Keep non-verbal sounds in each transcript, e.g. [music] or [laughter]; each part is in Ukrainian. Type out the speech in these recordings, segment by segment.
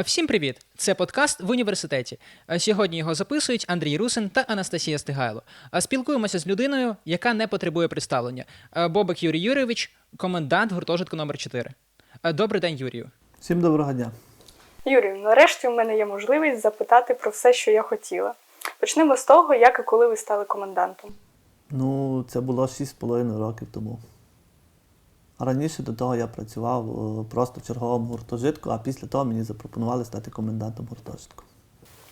Е, Всім привіт! Це подкаст в університеті. Е, Сьогодні його записують Андрій Русин та Анастасія Стигайло. Е, Спілкуємося з людиною, яка не потребує представлення. Бобик Юрій Юрійович, комендант гуртожитку номер 4 Е, Добрий день, Юрію. Всім доброго дня. Юрію, нарешті у мене є можливість запитати про все, що я хотіла. Почнемо з того, як і коли ви стали комендантом. Ну, це було 6,5 років тому. Раніше до того я працював е, просто в черговому гуртожитку, а після того мені запропонували стати комендантом гуртожитку.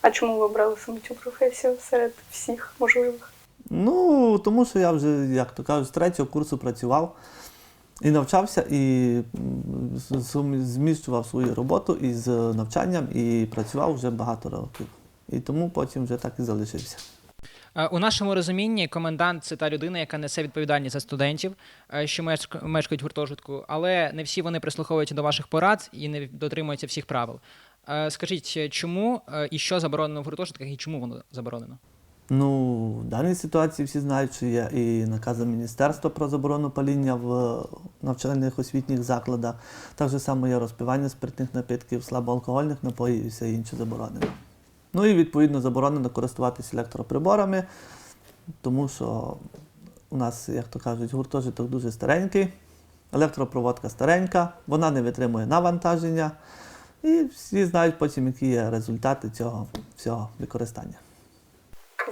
А чому ви обрали саме цю професію серед всіх можливих? Ну, тому що я вже, як то кажуть, з третього курсу працював і навчався, і зміщував свою роботу із навчанням і працював вже багато років. І тому потім вже так і залишився. Е, У нашому розумінні комендант це та людина, яка несе відповідальність за студентів, е, що мешк- мешкають в гуртожитку, але не всі вони прислуховуються до ваших порад і не дотримуються всіх правил. Е, Скажіть, чому і що заборонено в гуртожитках, і чому воно заборонено? Ну, в даній ситуації всі знають, що є і накази Міністерства про заборону паління в навчальних освітніх закладах. Так само є розпивання спиртних напитків, слабоалкогольних напоїв і все інше заборонено. Ну і відповідно заборонено користуватися електроприборами, тому що у нас, як то кажуть, гуртожиток дуже старенький, електропроводка старенька, вона не витримує навантаження. І всі знають потім, які є результати цього всього використання.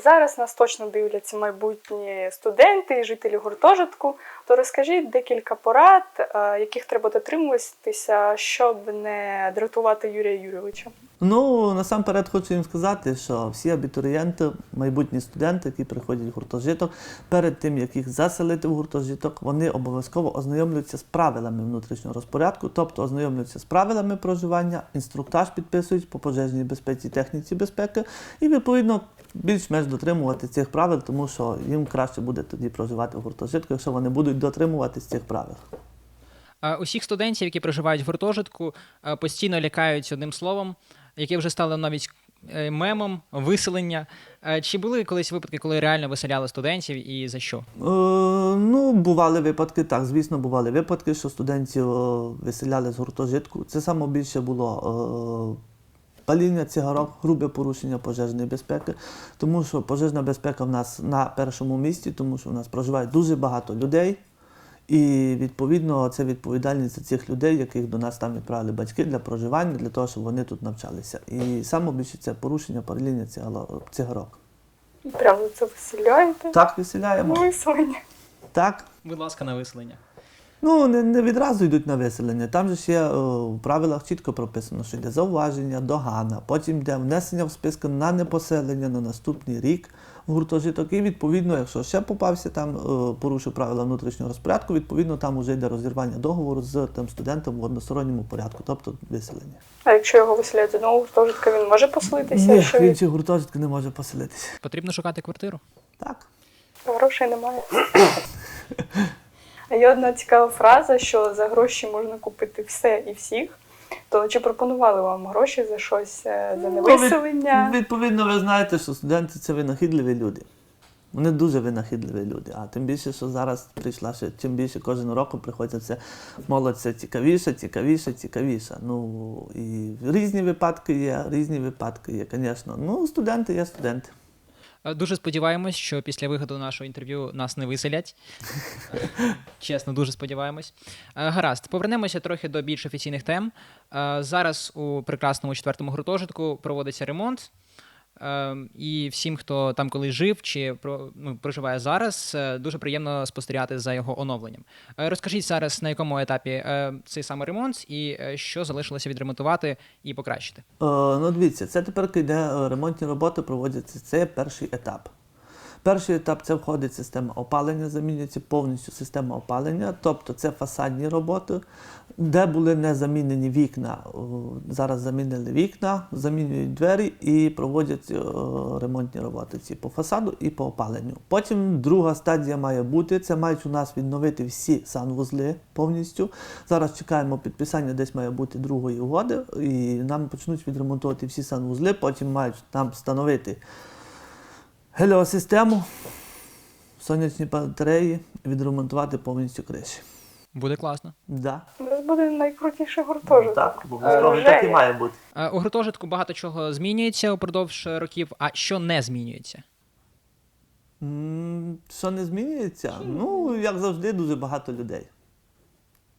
Зараз нас точно дивляться майбутні студенти і жителі гуртожитку. То розкажіть декілька порад, е, яких треба дотримуватися, щоб не дратувати Юрія Юрійовича. Ну, насамперед хочу їм сказати, що всі абітурієнти, майбутні студенти, які приходять в гуртожиток, перед тим, як їх заселити в гуртожиток, вони обов'язково ознайомлюються з правилами внутрішнього розпорядку, тобто ознайомлюються з правилами проживання, інструктаж підписують по пожежній безпеці техніці безпеки, і відповідно більш-менш дотримувати цих правил, тому що їм краще буде тоді проживати в гуртожитку, якщо вони будуть дотримуватись цих правил. Усіх студентів, які проживають в гуртожитку, е, постійно лякають одним словом, яке вже стало навіть е, мемом, виселення. Е, Чи були колись випадки, коли реально виселяли студентів і за що? Е, ну, бували випадки, так, звісно, бували випадки, що студентів виселяли з гуртожитку. Це саме більше було е, паління цигарок, грубе порушення пожежної безпеки, тому що пожежна безпека в нас на першому місці, тому що в нас проживає дуже багато людей. І відповідно це відповідальність за цих людей, яких до нас там відправили батьки для проживання, для того, щоб вони тут навчалися. І саме більше це порушення паління цигарок. Прямо це виселяєте? Так, виселяємо. Виселення. Так, Будь ласка, на виселення. Ну, не, не відразу йдуть на виселення. Там же ж є е, в правилах чітко прописано, що йде зауваження, догана, потім йде внесення в списки на непоселення на наступний рік в гуртожиток. І відповідно, якщо ще попався там, е, порушив правила внутрішнього розпорядку, відповідно там вже йде розірвання договору з тим студентом в односторонньому порядку, тобто виселення. А якщо його виселяють з одного гуртожитка, він може поселитися? Ні, якщо в він... інші гуртожитки не може поселитися. Потрібно шукати квартиру. Так. грошей немає? [coughs] А Є одна цікава фраза, що за гроші можна купити все і всіх. То чи пропонували вам гроші за щось е, за Ну, невиселення? від- відповідно, ви знаєте, що студенти це винахідливі люди. Вони дуже винахідливі люди. А тим більше, що зараз прийшла ще чим більше кожен року приходять все молодь все цікавіше, цікавіше, цікавіше. Ну і різні випадки є, різні випадки є, звісно. Ну, студенти є студенти. Е, Дуже сподіваємось, що після виходу нашого інтерв'ю нас не виселять. [laughs] Чесно, дуже сподіваємось. Е, Гаразд, повернемося трохи до більш офіційних тем. Е, Зараз у прекрасному четвертому гуртожитку проводиться ремонт. Е, І всім, хто там колись жив чи ну, проживає зараз, е, дуже приємно спостерігати за його оновленням. Е, Розкажіть зараз, на якому етапі е, цей саме ремонт і що залишилося відремонтувати і покращити. Ну, дивіться, це тепер йде ремонтні роботи, проводяться. Це перший етап. Перший етап це входить система опалення, замінюється повністю система опалення, тобто це фасадні роботи, де були не замінені вікна. Зараз замінили вікна, замінюють двері і проводять ремонтні роботи ці по фасаду і по опаленню. Потім друга стадія має бути. Це мають у нас відновити всі санвузли повністю. Зараз чекаємо підписання, десь має бути другої угоди, і нам почнуть відремонтувати всі санвузли. Потім мають нам встановити геліосистему, сонячні батареї, відремонтувати повністю криші. Буде класно. Да. У нас буде найкрутіший гуртожиток. Так, Е, обов'язково так і має бути. Е, У гуртожитку багато чого змінюється упродовж е, років, а що не змінюється? М, Що не змінюється? Ну, як завжди, дуже багато людей.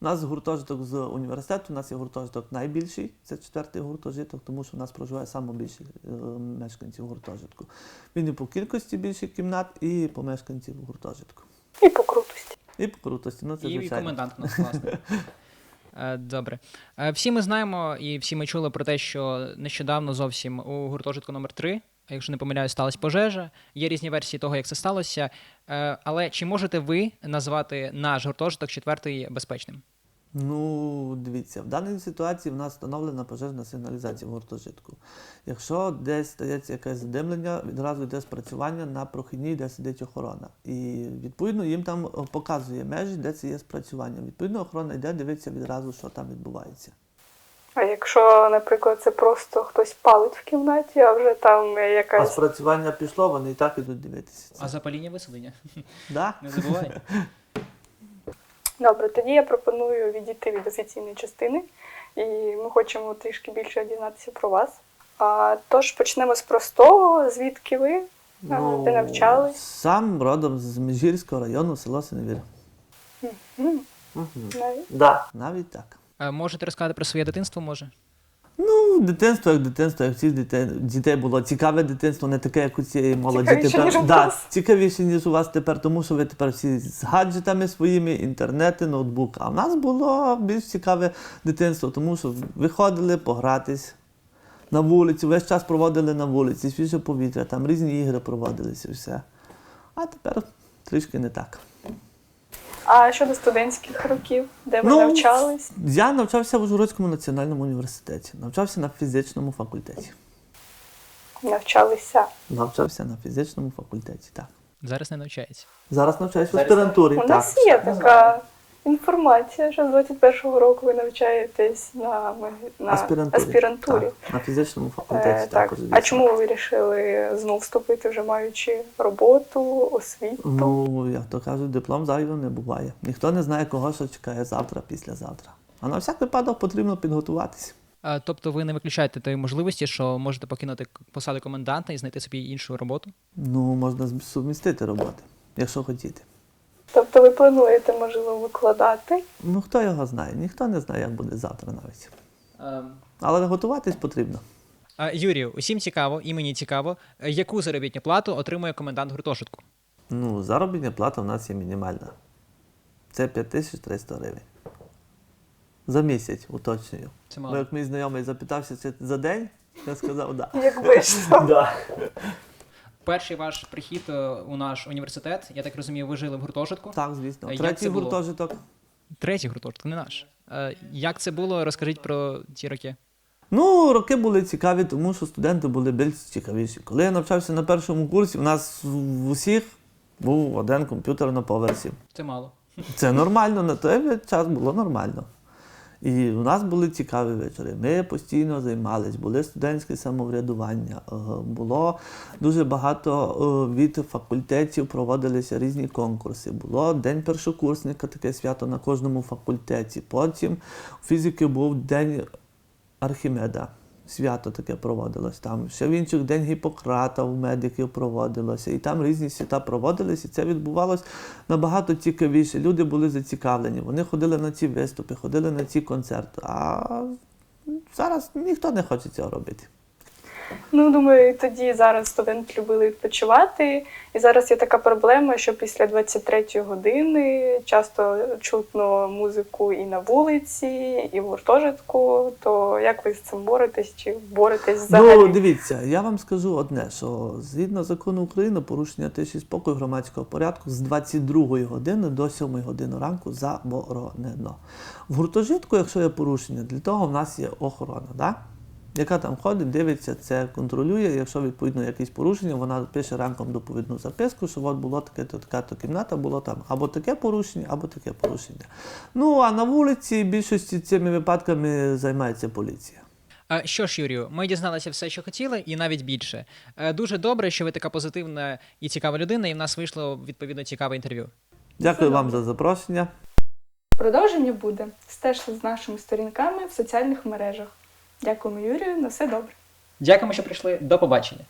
У нас гуртожиток з університету, у нас є гуртожиток найбільший, це четвертий гуртожиток, тому що у нас проживає саме більше е, мешканців гуртожитку. Він і по кількості більше кімнат, і по мешканців гуртожитку. І по крутості. І по крутості, ну це і, і комендант у нас [laughs] класний. Е, Добре. Е, Всі ми знаємо і всі ми чули про те, що нещодавно зовсім у гуртожитку номер 3 а якщо не помиляюсь, сталася пожежа. Є різні версії того, як це сталося. Е, Але чи можете ви назвати наш гуртожиток четвертий безпечним? Ну, дивіться, в даній ситуації в нас встановлена пожежна сигналізація в гуртожитку. Якщо десь стається якесь задимлення, відразу йде спрацювання на прохідній, де сидить охорона. І відповідно їм там показує межі, де це є спрацювання. Відповідно, охорона йде, дивиться відразу, що там відбувається. А якщо, наприклад, це просто хтось палить в кімнаті, а вже там А якась спрацювання пішло, вони і так ідуть дивитися. Це. А запаління виселення? [laughs] Да? Не забувай. Добре, тоді я пропоную відійти від офіційної частини, і ми хочемо трішки більше дізнатися про вас. А, тож почнемо з простого. Звідки ви? Ну, де навчались? Сам родом з Межгірського району, село Синевір. М, Угу. навіть. Да. Навіть так. Е, Можете розказати про своє дитинство, може? Ну, дитинство як дитинство, як всіх дітей, дітей було цікаве дитинство, не таке, як у цієї молоді Цікавіше, ніж у. Да, вас. цікавіше, ніж у вас тепер, тому що ви тепер всі з гаджетами своїми, інтернети, ноутбук. А в нас було більш цікаве дитинство, тому що виходили погратись на вулицю, весь час проводили на вулиці, свіже повітря, там різні ігри проводилися, все. А тепер трішки не так. А щодо студентських років, де ви Ну, навчались? Я навчався в Ужгородському національному університеті, навчався на фізичному факультеті. Навчалися. Навчався на фізичному факультеті, так. Зараз не навчається. Зараз навчаюсь в аспірантурі. У так. нас є така інформація, що з 21-го року ви навчаєтесь на, на аспірантурі. аспірантурі. Так, на фізичному факультеті Е, так. також. А чому ви вирішили знов вступити, вже маючи роботу, освіту? Ну, як то кажуть, диплом зайвим не буває. Ніхто не знає, кого що чекає завтра, післязавтра. А на всяк випадок потрібно підготуватися. Е, Тобто ви не виключаєте тої можливості, що можете покинути посаду коменданта і знайти собі іншу роботу? Ну, можна сумістити роботи, якщо хотіти. Тобто ви плануєте, можливо, викладати? Ну, хто його знає? Ніхто не знає, як буде завтра навіть. Але готуватись потрібно. Е, Юрію, усім цікаво, і мені цікаво, е, яку заробітну плату отримує комендант гуртожитку? Ну, заробітна плата в нас є мінімальна. Це 5300 гривень. За місяць, уточнюю. Це Бо мало. як мій знайомий запитався, чи за день, я сказав, да. Якби ж. [laughs] Да. Перший ваш прихід е, у наш університет, я так розумію, ви жили в гуртожитку. Так, звісно. А як Третій це було? гуртожиток. Третій гуртожиток, не наш. Е, Як це було? Розкажіть про ті роки. Ну, роки були цікаві, тому що студенти були більш цікавіші. Коли я навчався на першому курсі, у нас в усіх був один комп'ютер на поверсі. Це мало. Це нормально, на той час було нормально. І у нас були цікаві вечори. Ми постійно займалися, були студентське самоврядування, е, було дуже багато е, від факультетів проводилися різні конкурси. Було День першокурсника, таке свято на кожному факультеті. Потім у фізики був День Архімеда. Свято таке проводилось там. Ще в інших День Гіппократа у медиків проводилося. І там різні свята проводилися. І це відбувалось набагато цікавіше. Люди були зацікавлені. Вони ходили на ці виступи, ходили на ці концерти. А зараз ніхто не хоче цього робити. Ну, думаю, і тоді зараз студенти любили відпочивати. І зараз є така проблема, що після 23-ї години часто чутно музику і на вулиці, і в гуртожитку. То як ви з цим боретесь? Чи боретесь взагалі? Ну, дивіться, я вам скажу одне, що згідно закону України, порушення тиші спокою громадського порядку з 22 години до 7 години ранку заборонено. В гуртожитку, якщо є порушення, для того в нас є охорона, да? Яка там ходить, дивиться, це контролює. Якщо відповідно якісь порушення, вона пише ранком доповідну записку, що от було таке, то така то кімната, було там або таке порушення, або таке порушення. Ну а на вулиці більшості цими випадками займається поліція. Що ж, Юрію, ми дізналися все, що хотіли, і навіть більше. Е, Дуже добре, що ви така позитивна і цікава людина, і в нас вийшло відповідно цікаве інтерв'ю. Дякую вам за запрошення. Продовження буде. Стежте з нашими сторінками в соціальних мережах. Дякуємо, Юрію, на все добре. Дякуємо, що прийшли. До побачення.